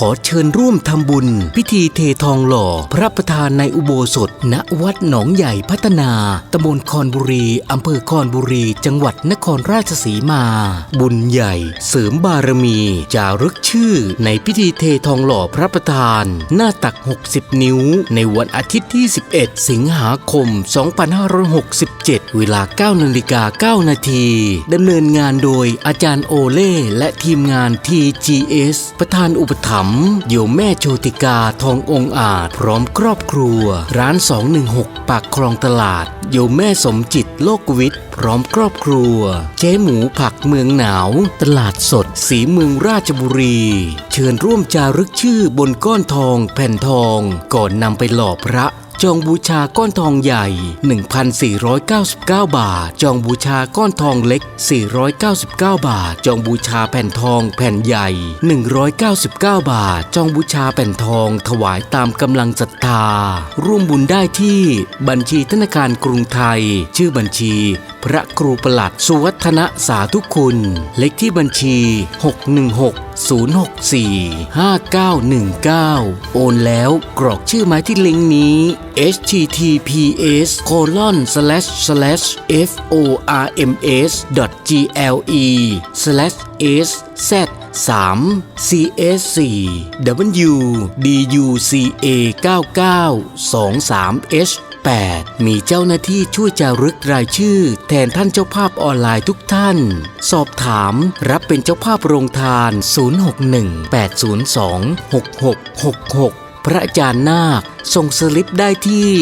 ขอเชิญร่วมทำบุญ พิธีเททองหล่อ พระประธานในอุโบสถ ณวัดหนองใหญ่พัฒนาตำบลคอนบุรีอำเภอคอนบุรี จังหวัดนครราชสีมา บุญใหญ่ เสริมบารมี จารึกชื่อ ในพิธีเททองหล่อพระประธาน หน้าตัก 60 นิ้ว ในวันอาทิตย์ที่ 11 สิงหาคม 2567 เวลา 9นาฬิกา 9 นาทีดำเนินงานโดยอาจารย์โอเล่และทีมงาน TGS ประธานอุปถัมภ์โยมแม่โชติกาทององอาจ พร้อมครอบครัว ร้าน 216 ปากคลองตลาด โยมแม่สมจิตโลกวิทย์ พร้อมครอบครัว เจ๊หมูผักเมืองหนาว ตลาดสด สีเมืองราชบุรี เชิญร่วมจารึกชื่อบนก้อนทองแผ่นทอง ก่อนนำไปหล่อพระ จองบูชาก้อนทองใหญ่ 1,499 บาท จองบูชาก้อนทองเล็ก 499 บาท จองบูชาแผ่นทองแผ่นใหญ่ 199 บาท จองบูชาแผ่นทองถวายตามกำลังศรัทธา ร่วมบุญได้ที่บัญชีธนาคารกรุงไทย ชื่อบัญชี พระครูประหลัด สุวัฒนสาธุคุณ เลขที่บัญชี 616-064-5919 โอนแล้วกรอกชื่อหมายที่ลิงก์นี้ https colon slash slash forms gle slash sz 3 CS4 WDUCA 9923H 8 มีเจ้าหน้าที่ช่วยจารึกรายชื่อ แทนท่านเจ้าภาพออนไลน์ทุกท่าน สอบถามรับเป็นเจ้าภาพโรงทาน 061-802-6666 พระอาจารย์นาคส่งสลิปได้ที่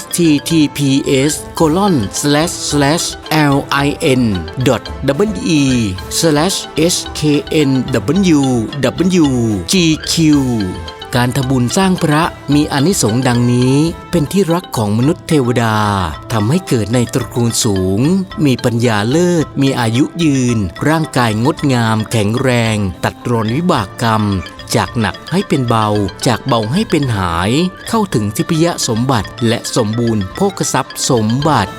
https colon slash slash lin dot e slash sknw gq การทบุญสร้างพระมีอนิสงส์ดังนี้ เป็นที่รักของมนุษย์เทวดาทำให้เกิดในตระกูลสูง มีปัญญาเลิศ มีอายุยืน ร่างกายงดงาม แข็งแรง ตัดรอนวิบากกรรม จากหนักให้เป็นเบา จากเบาให้เป็นหาย เข้าถึงทิพยสมบัติและสมบูรณ์โภคทรัพย์สมบัติ